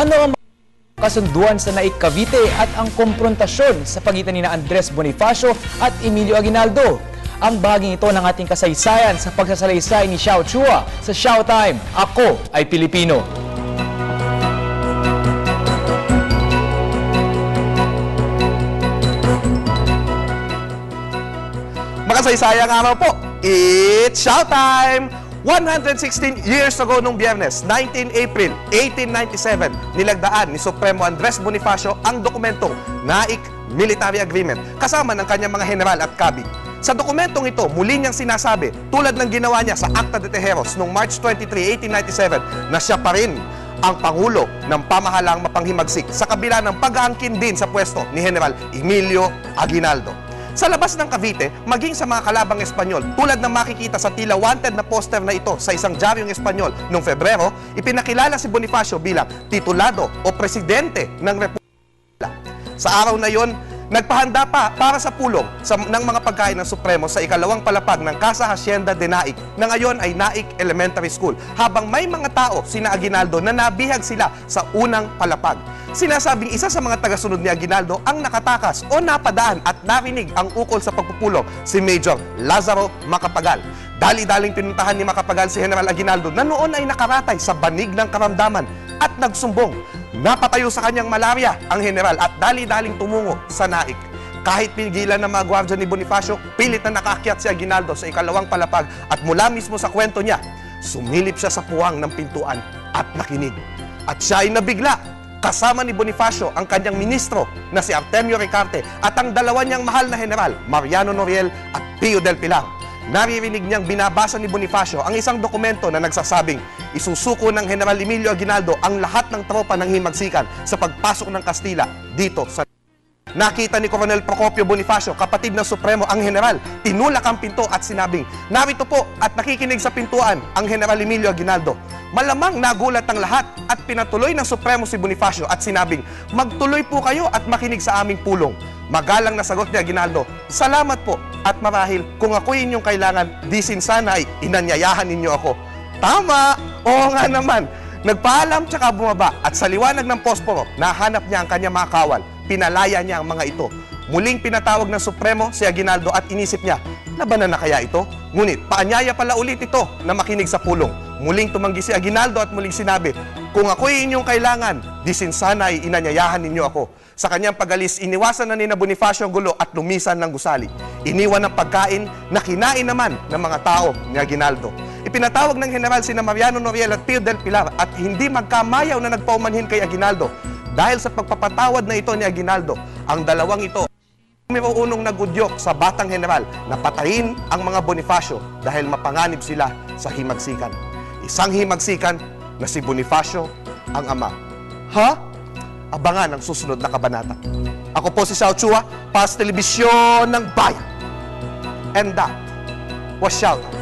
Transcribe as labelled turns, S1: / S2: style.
S1: Ano ang kasunduan sa Naik Cavite at ang komprontasyon sa pagitan ni Andres Bonifacio at Emilio Aguinaldo? Ang bahaging ito ng ating kasaysayan sa pagsasalaysay ni Xiao Chua sa Showtime. Ako ay Pilipino.
S2: Makasaysayang araw po, it's showtime! 116 years ago nung biyernes, 19 April 1897, nilagdaan ni Supremo Andres Bonifacio ang dokumentong Naik Military Agreement kasama ng kanyang mga general at kabi. Sa dokumentong ito, muli niyang sinasabi, tulad ng ginawa niya sa Acta de Tejeros noong March 23, 1897, na siya pa rin ang Pangulo ng pamahalang mapanghimagsik sa kabila ng pag-aangkin din sa pwesto ni General Emilio Aguinaldo. Sa labas ng Cavite, maging sa mga kalabang Espanyol, tulad ng makikita sa tila wanted na poster na ito sa isang diaryong Espanyol noong Febrero, ipinakilala si Bonifacio bilang titulado o presidente ng Republika. Sa araw na yon, nagpahanda pa para sa pulong sa, ng mga pagkain ng Supremo sa ikalawang palapag ng Casa Hacienda de Naik na ngayon ay Naik Elementary School habang may mga tao, sina Aguinaldo, na nabihag sila sa unang palapag. Sinasabing isa sa mga tagasunod ni Aguinaldo ang nakatakas o napadaan at narinig ang ukol sa pagpupulong si Major Lazaro Macapagal. Dali-daling pinuntahan ni Macapagal si General Aguinaldo na noon ay nakaratay sa banig ng karamdaman at nagsumbong. Napatayo sa kanyang malaria ang general at dali-daling tumungo sa naik. Kahit pinigilan ng mga gwardya ni Bonifacio, pilit na nakaakyat si Aguinaldo sa ikalawang palapag at mula mismo sa kwento niya, sumilip siya sa puwang ng pintuan at nakinig. At siya ay nabigla kasama ni Bonifacio ang kanyang ministro na si Artemio Ricarte at ang dalawa niyang mahal na general, Mariano Noriel at Pio del Pilar. Naririnig niyang binabasa ni Bonifacio ang isang dokumento na nagsasabing isusuko ng General Emilio Aguinaldo ang lahat ng tropa ng himagsikan sa pagpasok ng Kastila dito sa Nakita ni Coronel Procopio Bonifacio, kapatid ng Supremo, ang general. Tinulak ang pinto at sinabing, narito po at nakikinig sa pintuan ang General Emilio Aguinaldo. Malamang nagulat ang lahat at pinatuloy ng Supremo si Bonifacio at sinabing, magtuloy po kayo at makinig sa aming pulong. Magalang na sagot ni Aguinaldo, salamat po at marahil kung ako inyong kailangan, disin sana ay inanyayahan ninyo ako. Tama! Oo nga naman. Nagpaalam tsaka bumaba at sa liwanag ng posporo, nahanap niya ang kanyang mga kawal. Pinalaya niya ang mga ito. Muling pinatawag ng Supremo si Aguinaldo at inisip niya, labanan na kaya ito? Ngunit paanyaya pala ulit ito na makinig sa pulong. Muling tumanggi si Aguinaldo at muling sinabi, kung ako'y inyong kailangan, disin sana ay inanyayahan ninyo ako. Sa kanyang pagalis, iniwasan na ni Bonifacio ang gulo at lumisan ng gusali. Iniwan ng pagkain na kinain naman ng mga tao ni Aguinaldo. Ipinatawag ng general sina Mariano Noriel at Pio del Pilar at hindi magkamayaw na nagpaumanhin kay Aguinaldo. Dahil sa pagpapatawad na ito ni Aguinaldo, ang dalawang ito Numero unong nagudyok sa batang general na patayin ang mga Bonifacio dahil mapanganib sila sa himagsikan. Isang himagsikan na si Bonifacio ang ama. Ha? Abangan ang susunod na kabanata. Ako po si Xiao Chua, para sa telebisyon ng bayan. And that was Shout Out.